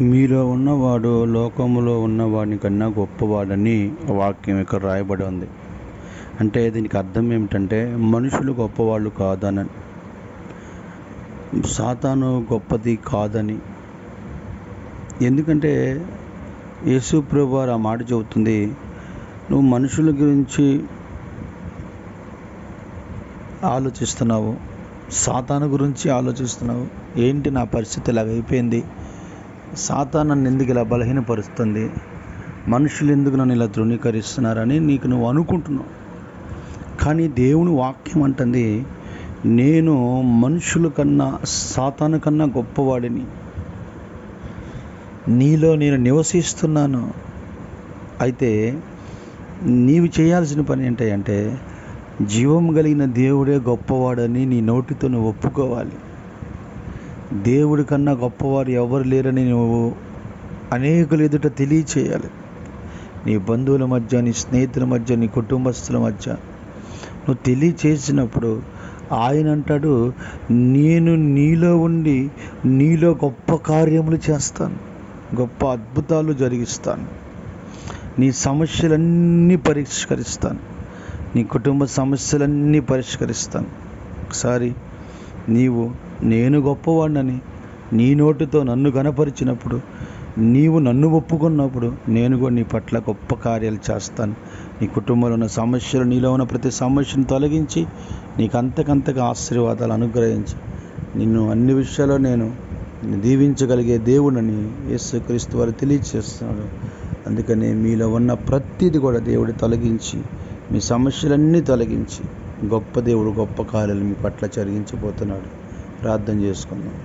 మీలో ఉన్నవాడు లోకములో ఉన్నవాడిని కన్నా గొప్పవాడని వాక్యం ఇక్కడ రాయబడి ఉంది. అంటే దీనికి అర్థం ఏమిటంటే మనుషులు గొప్పవాళ్ళు కాదని సాతాను గొప్పది కాదని. ఎందుకంటే యేసు ప్రభు వారు ఆ మాట చెబుతుంది నువ్వు మనుషుల గురించి ఆలోచిస్తున్నావు సాతాను గురించి ఆలోచిస్తున్నావు ఏంటి నా పరిస్థితి ఇలాగైపోయింది సాతా నన్ను ఎందుకు ఇలా బలహీనపరుస్తుంది? మనుషులు ఎందుకు నన్ను ఇలా ధృవీకరిస్తున్నారని నీకు నువ్వు అనుకుంటున్నావు. కానీ దేవుని వాక్యం అంటుంది నేను మనుషుల కన్నా సాతాను కన్నా గొప్పవాడిని. నీలో నేను నివసిస్తున్నాను. అయితే నీవు చేయాల్సిన పని ఏంటంటే జీవం కలిగిన దేవుడే గొప్పవాడని నీ నోటితో నువ్వు ఒప్పుకోవాలి. దేవుడి కన్నా గొప్పవారు ఎవరు లేరని నువ్వు అనేకులు ఎదుట తెలియచేయాలి. నీ బంధువుల మధ్య నీ స్నేహితుల మధ్య నీ కుటుంబస్తుల మధ్య నువ్వు తెలియచేసినప్పుడు ఆయన అంటాడు నేను నీలో ఉండి నీలో గొప్ప కార్యములు చేస్తాను గొప్ప అద్భుతాలు జరిగిస్తాను. నీ సమస్యలన్నీ పరిష్కరిస్తాను నీ కుటుంబ సమస్యలన్నీ పరిష్కరిస్తాను. ఒకసారి నీవు నేను గొప్పవాడినని నీ నోటితో నన్ను గనపరిచినప్పుడు నీవు నన్ను ఒప్పుకున్నప్పుడు నేను కూడా నీ పట్ల గొప్ప కార్యాలు చేస్తాను. నీ కుటుంబంలో ఉన్న సమస్యలు నీలో ఉన్న ప్రతి సమస్యను తొలగించి నీకు అంతకంతగా ఆశీర్వాదాలు అనుగ్రహించి. నిన్ను అన్ని విషయాల్లో నేను దీవించగలిగే దేవుడని యేసుక్రీస్తు వారు తెలియచేస్తున్నాడు. అందుకనే మీలో ఉన్న ప్రతిది కూడా దేవుడు తొలగించి మీ సమస్యలన్నీ తొలగించి గొప్ప దేవుడు గొప్ప కార్యాలు మీ పట్ల జరిగించబోతున్నాడు. ప్రార్థన చేసుకుందాం.